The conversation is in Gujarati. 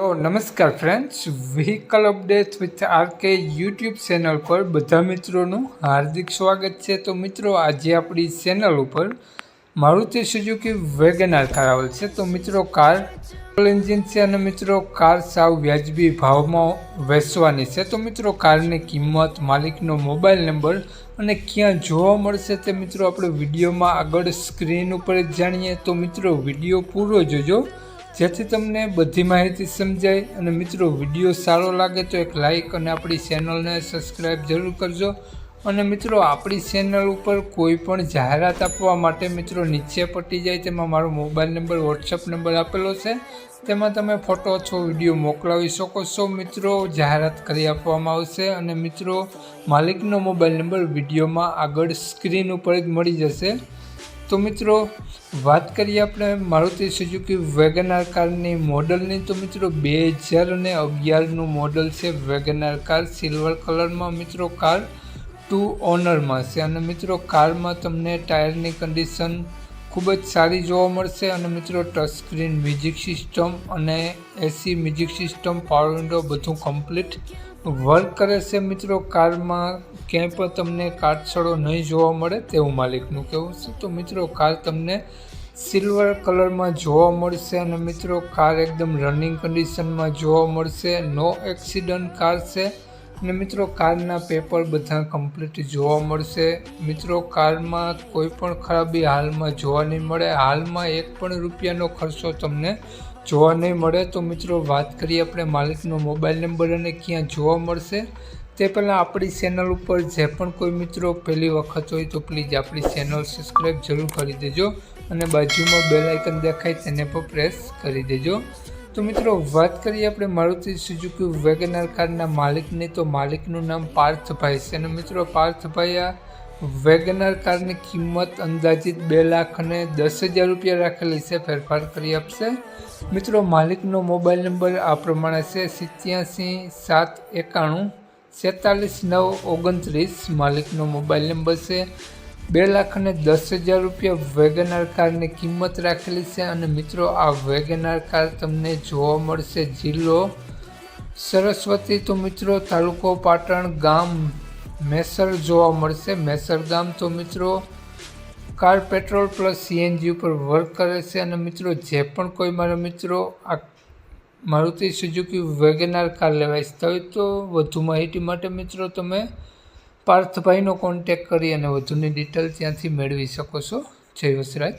તો નમસ્કાર friends vehicle update with RK YouTube channel પર બધા મિત્રોનું હાર્દિક સ્વાગત છે. તો મિત્રો, આજે આપણી ચેનલ ઉપર મારુતિ સુઝુકી વેગનાર કાર આવેલ છે. તો મિત્રો કાર એન્જિન છે અને મિત્રો કાર સાવ વ્યાજબી ભાવમાં વેચવાની છે. તો મિત્રો કારની કિંમત, માલિકનો મોબાઈલ નંબર અને ક્યાં જોવા મળશે તે મિત્રો આપણે વિડીયોમાં આગળ સ્ક્રીન ઉપર જાણીએ. તો મિત્રો, વીડિયો પૂરો જોજો. જેથી તમને બધી માહિતી સમજાય અને મિત્રો, વીડિયો સારો લાગે તો એક લાઈક અને આપણી ચેનલને સબસ્ક્રાઈબ જરૂર કરજો. અને મિત્રો, આપણી ચેનલ ઉપર કોઈ પણ જાહેરાત આપવા માટે મિત્રો નીચે પટી જાય તેમાં મારો મોબાઈલ નંબર વોટ્સઅપ નંબર આપેલો છે. તેમાં તમે ફોટો છો વીડિયો મોકલાવી શકો છો. મિત્રો, જાહેરાત કરી આપવામાં આવશે અને મિત્રો, માલિકનો મોબાઈલ નંબર વિડીયોમાં આગળ સ્ક્રીન ઉપર જ મળી જશે. તો મિત્રો, વાત કરીએ આપણે મારુતિ સુઝુકી વેગનાર કારની મોડલની. તો મિત્રો, બે હજાર અને અગિયારનું મોડલ છે વેગનાર કાર, સિલ્વર કલરમાં મિત્રો કાર ટુ ઓનરમાં છે. અને મિત્રો, કારમાં તમને ટાયરની કન્ડિશન ખૂબ જ સારી જોવા મળશે અને મિત્રો ટચ સ્ક્રીન મ્યુઝિક સિસ્ટમ અને AC music system power window બધું કમ્પ્લીટ વર્ક કરે છે મિત્રો. કારમાં ક્યાંય પણ તમને કાટછડો નહીં જોવા મળે તેવું માલિકનું કહેવું છે. તો મિત્રો, કાર તમને સિલ્વર કલરમાં જોવા મળશે અને મિત્રો, કાર એકદમ રનિંગ કન્ડિશનમાં જોવા મળશે. નો એક્સિડન્ટ કાર છે. અને મિત્રો, કારના પેપર બધા કમ્પ્લીટ જોવા મળશે. મિત્રો, કારમાં કોઈ પણ ખરાબી હાલમાં જોવા નહીં મળે. હાલમાં એક પણ રૂપિયાનો ખર્ચો તમને જોવા નહીં મળે. તો મિત્રો, વાત કરીએ આપણે માલિકનો મોબાઈલ નંબર અને ક્યાં જોવા મળશે. તે પહેલાં આપણી ચેનલ ઉપર જે પણ કોઈ મિત્રો પહેલી વખત હોય તો પ્લીઝ આપણી ચેનલ સબસ્ક્રાઈબ જરૂર કરી દેજો અને બાજુમાં બેલ દેખાય તેને પણ પ્રેસ કરી દેજો. તો મિત્રો, વાત કરીએ આપણે મારુતિ સુઝુકી વેગનાર કારના માલિકની. તો માલિકનું નામ પાર્થભાઈ છે. અને મિત્રો, પાર્થભાઈ, આ વેગનર કારની કિંમત અંદાજિત બે લાખ અને દસ હજાર રૂપિયા રાખેલી છે. ફેરફાર કરી આપશે. મિત્રો, માલિકનો મોબાઈલ નંબર આ પ્રમાણે છે. સિત્યાસી સાત એકાણું છેતાલીસ નવ ઓગણત્રીસ. માલિકનો મોબાઈલ નંબર છે બે લાખ અને દસ હજાર રૂપિયા વેગનાર કારની કિંમત રાખેલી છે અને મિત્રો, આ વેગનાર કાર તમને જોવા મળશે જિલ્લો સરસ્વતી. તો મિત્રો, તાલુકો પાટણ ગામ મેસર જોવા મળશે. મેસર ગામ તો મિત્રો, કાર પેટ્રોલ પ્લસ સીએનજી ઉપર વર્ક કરે છે અને મિત્રો, જે પણ કોઈ મારા મિત્રો, આ મારુતિ સુઝુકી વેગનાર કાર લેવા ઈચ્છતા હોય તો વધુ માહિતી માટે મિત્રો, તમે પાર્થભાઈનો કોન્ટેક કરી અને વધુની ડિટેલ ત્યાંથી મેળવી શકો છો. જય વસરાજ.